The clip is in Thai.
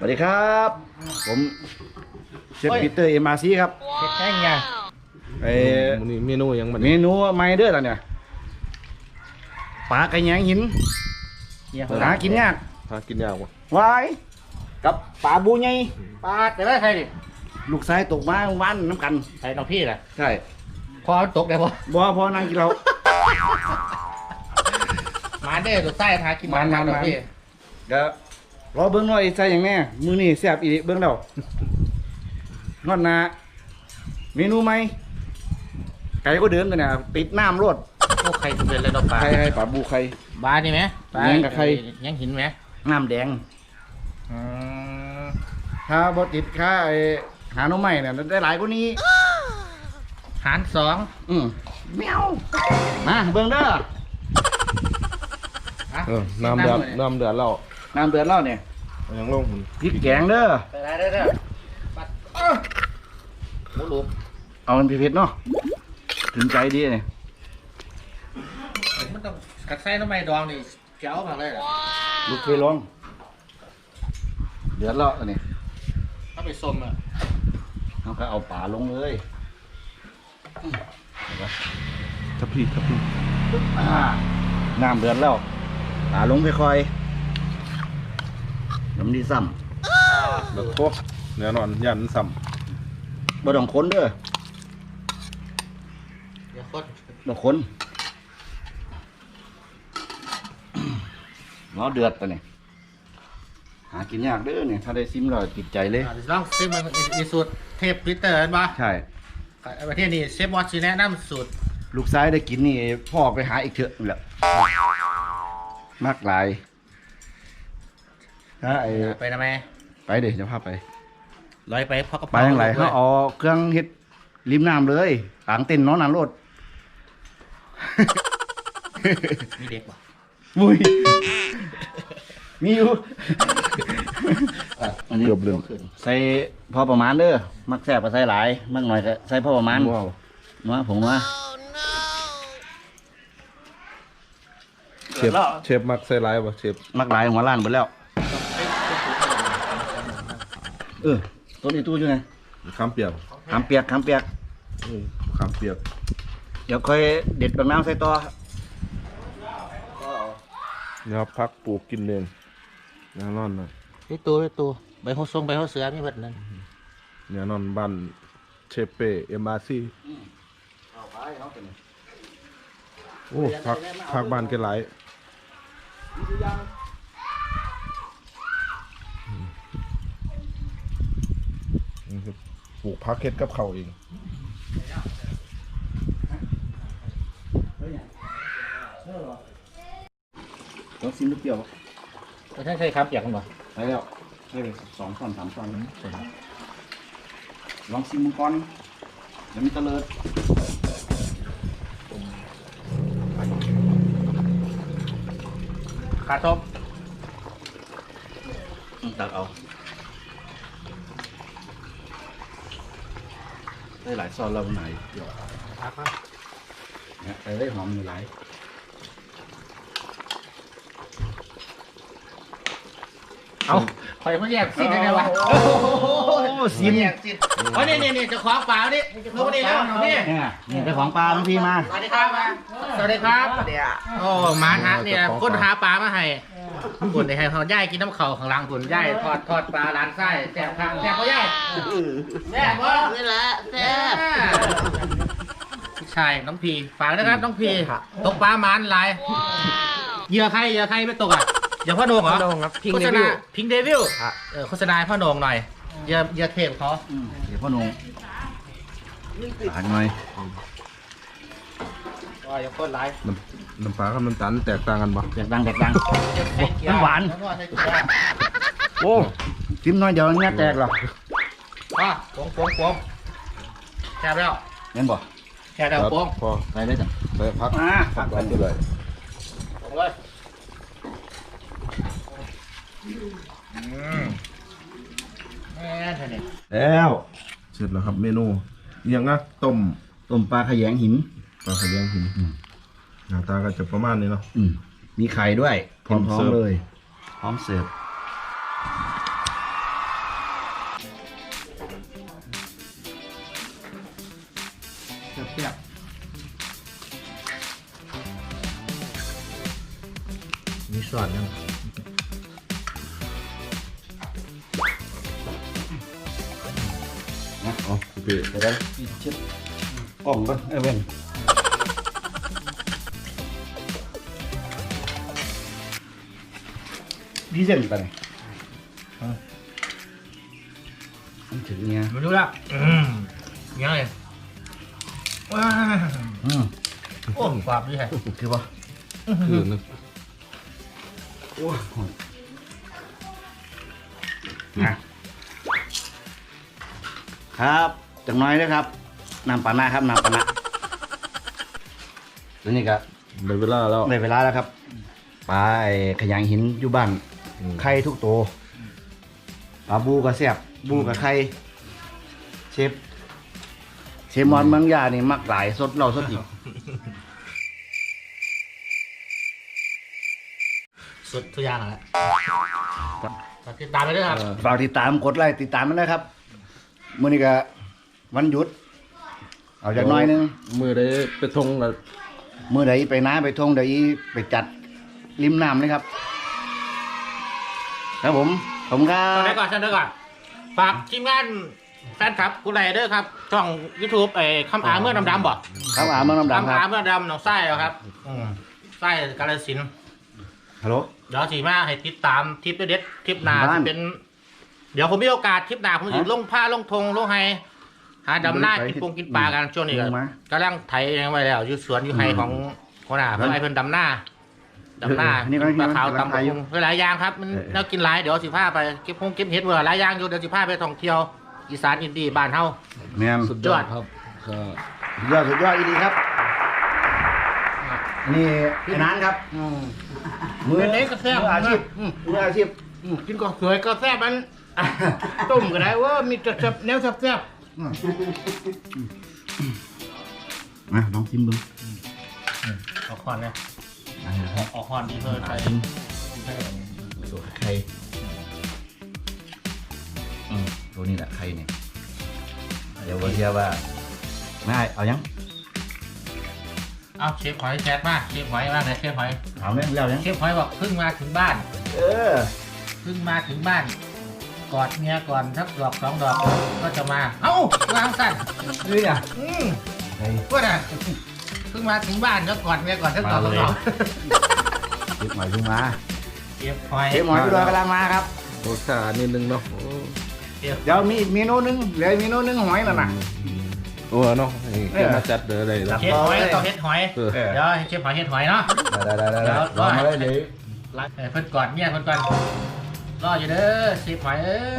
สวัสดีครับ ผมเชฟปีเตอร์เอ็มอาร์ซีครับเฮ็ดแห้งยังไอ้มื้อนี้เมนูหยังมันเมนูใหม่เด้อล่ะเนี่ยปลากระแยงหินเฮียหากินยากหากินยากบ่วายกับปลาบูใหญ่ปลาแต่ว่าใครดิลูกชายตกมาวันน้ำกัน ใครน้องพี่แหละใช่พอตกได้ปะบ่พอนั่งกินเรา มาเด้อตัวไส้ทากินมามา น้องพี่ก็ รอเบิ้งหน่อยใส่อย่างแน่มือนี่แซ่บอีกเบิ้งแล้วงอนหนาเมนูใหม่ไก่ก็เดิมกันเนี่ยติดน้ำรดพวกใครจะเป็นเลยดอกปลาไข่ไข่ปลาบูไข่บานี่ไหมปลายังกับใครยังหินไหมน้ำแดงอืมถ้าบ่ติดค่าไอ้หาหน่อไม้เนี่ยได้หลายกว่านี้ หารสองอืมแมวมาเบิ่งเด้อะเออน้ำเดือดน้ำเดือดแล้ว น้ำเดือดแล้วเนี่ยเอาหยังลงหุ่นพริกแกงเด้อไปได้เด้อเด้อปัดอ้อหมูหลุมเอามันเผ็ดๆเนาะถึงใจดีเนี่ยมันต้องกัดไส้น้ำไม่ดองนี่เจ๋วมากเลยเหรอลูกเคยลองเดือดแล้วอันนี้ถ้าไปส้มอะเอาก็เอาปลาลงเลยทับพี่ทับพี่อ่าน้ำเดือดแล้วปลาลงค่อยๆ น้ำดีซ้แล้วโคแน่นอนยันซ้ำบ่ต้องค้นเด้อเดี๋ยวคนบ่ค้นรอเดือดตัวนี้หากินยากเด้อเนี่ยถ้าได้ซิมแล้วติดใจเลย อะเดี๋ยวลองซิมมันอีสูตรเทพพิเตอร์เห็นปะใช่ ประเทศนี้เชฟวอตซีแนะนำสูตรลูกซ้ายได้กินนี่พ่อไปหาอีกเถอะนี่แหละมากหลาย ถ้าไอ้ไปนะแม่ไปเดี๋ยวจะพาไปลอยไปพอกระไปเป๋ายังไงด้เขาวยเอาเครื่องเฮ็ดริมน้ำเลยต่างเต้นนอนนานรถมีเด็กป่ะมุยมีอยู่อันนี้ำเกือบลืมใส่พอประมาณเด้อมักแซ่บก็ใส่หลาย มักหน่อยก็ใส่พอประมาณว้าวนัวผงนัวเชฟเชฟมักใส่หลายบ่เชฟมักหลายหัวล้านหมดแล้ว เออต้นนี้ตู้อยู่ไงขามเปียกขามเปียกขามเปียกอืมขามเปียก เดี๋ยวค่อยเด็ดบางน้ำใส่ต่อนะครับพักปลูกกินเองแน่นอนนะไปตัวไปตัวใบหัวทรงใบหัวเสือมีเบิดนั่นแน่นอนบ้านเชฟเป้เอ็มอาร์ซีโอ้พักพักบ้านแกหลายอืม ปลูกพักเฮ็ดกับเขาวเองต้องซิมลูกเดียวไม่ใช่ใช่ครับอยากกันบ่ใส่แล้วใส่ไปสองช้อนสามช้อนลองซิมมังกรเดี๋ยวมีตะเลิดขาต้มอืมตักเอา ได้หลายซอนแล้วไหนเดี๋ยวครับเนี่ยใส่ได้หอมอยู่หลายเอาคอยมาแยกสิ้นได้ไงวะโอ้ซิมแยกสิ้นโอ้ยนี่นี่นี่เจะคว้าของเปล่านี่เพิ่มนี่แล้วนี่เนี่ยนี่เป็นของปลาบางทีมา สวัสดีครับ สวัสดีครับโอ้หมาฮะเนี่ยคนหาปลามาให้ คุณได้ให้เขาย่ายกินน้ำเข่าข้างหล่างคุณย่ายทอดทอดปลาล้านไส้แซ่บข้างแซ่บก็ย่ายแซ่บวะนี่แหละแซ่บใช่น้องพีฝากนะครับน้องพีตกปลาหมานลายเหยื่อใครเหยื่อใครไม่ตกอะเหยื่อพ่อโหนงเหรอพ่อโหน่งครับ Pink โฆษณา Devil พิงเดวิลครับเออโฆษณาให้พ่อโหนงหน่อยเหยื่อเหยื่อเทพเขาอืมเดี๋ยวพ่อหนุ่มหันหน่อย ว่าอย่าโคตรไลฟ์น้ำน้ำปลากับน้ำตาลแตกต่างกันบ่แดกดังแดกดังมันหวานโอ้ซิมน้อยเดียวเนี่ยแตกหรอกป้าโป่งโป่งโป่งแค่แล้วเห็นบ่แค่แล้วโป่งพอใส่ได้จังใส่พักอ่าพักกันไปเลยโป่งเลยอืมแม่เท่านี้แล้วเสร็จแล้วครับเมนูอหย่างนะต้มต้มปลาขยงหิน ปลาเขาเลี้ยงหินหน้าตาก็จะประมาณนี้เนาะมมีไข่ด้วย พร้อมๆเลย พร้อมเสร็จเปรี้ยวมีสอดยังนะอ๋อเปรี้ยได้เช็ดกล่องก็เอเวน ดีเซนไปไหนมันถึงเนี่ยไม่รู้ละอืมยังไงว้าอืมโอ้ความดีแฮะคือป่ะคือนึกโอ้ยนะครับจังน้อยนะครับน้ำปานะครับน้ำปานะแล้วนี่ก็ได้เวลาแล้วได้เวลาแล้วครับ ไปขยางหินอยู่บ้านอืม ไข่ทุกตัวปลาบูกับแซบบูกับไข่เชฟเชฟมอนเมืองยานี่มักหลายสดเราสดอีกสุดทุกอย่างแหละฝากติดตามไปด้วยครับเออฝากติดตามกดไลค์ติดตามมันนะครับมื้อนี้ก็วันหยุด เอาจากหน้อยหนึงมือได้ไปทงแล้วมื้อใดไปน้าไปท่องใดไปจัดริมน้ำเลยครับ ครับผมผมครัเชิญได้บก่อนเชิญได้ก่อน ฝากทีมงานแฟนคลับกูไรเดอร์ครับ ช่อง YouTube ไอ้คำอาเมื่อดำดำๆบอกครับอาเมืองน้ำดำคคำอารับเมื่อดำหนองไส้เหรอครับอืมไส้กาลสินธุ์ฮัลโหล เดี๋ยวสีมาให้ติดตามทริปเด็ดๆทริปหนาบ้านจะเป็น เดี๋ยวผมมีโอกาสทริปหนาผมจะฮะลงผ้าลงธงลงไฮหาดำหน้าไปกินปงกินปลากันช่วงนี้ก็ลงมากำลังไถยังไว้แล้วอยู่สวนอยู่ไฮอืมของคนหน้าเพื่อให้เพิ่นดำหน้า ดำหน้าเอออันนี้ก็ปลาขาวกำลังตำถ่ายอยู่ปงหลายอย่างครับ มันเออเรากินหลายเดี๋ยวสิพาไปเก็บพงเก็บเห็ดเวลาหลายอย่างอยู่เดี๋ยวสิพาไปท่องเที่ยวอีสานอินดี้บ้านเฮาแม่นสุสุดดยอดครับก็ยอดสุดยอดอีดีครับ นี่ไอ้นานครับอืมมือเป็นเด็กก็แซ่บมืออาชีพอืมมืออาชีพอืมกินก็สวยก็แซ่บมันต้มก็ได้เว่ามีแต่แซ่บแนวแซ่บมาลองชิมดูๆออกคอนนะ อ่าครับออกคอนดีเพิ่นไปชิมตัวไข่อืมตัวนี้แหละไข่เนี่ย เดี๋ยววันเดียวว่าไม่ให้เอายัง เอาเชฟหอยแชทมาเชฟหอยมาเลยเชฟหอยเอาเนี่ยแล้วยัง เชฟหอยบอกเพิ่งมาถึงบ้านเออ เพิ่งมาถึงบ้าน กอดเมียก่อนทักดอกสองดอกก็จะมา เอ้าวางสั่นนี่อะอืมไข่ว่าน่ะ เพิ่งมาถึงบ้านแล้วกอดเมียก่อนทักดอกสองดอกเชฟหมอยเพิ่งมาเชฟหอยเชฟหมอยพี่ดอยกำลังมาครับโอ้ขานิดนึงเนาะโอ้เชฟเดี๋ยวมีอีกเมนูหนึงเหลืออีกเมนูหนึงหอยน่ะนะโอ้เนาะนี่แกมาจัดเด้ออะไรแล้วเชฟหอยต่อเฮ็ดหอยเออเออเดี๋ยวให้เชฟหอยเฮ็ดหอยเนาะได้ได้ได้เดี๋ได้ยวลองมาเลยเลยเออเพิ่นกอดเมียเพิ่นก่อนรออยู่เด้อเชฟหอยเอ้ย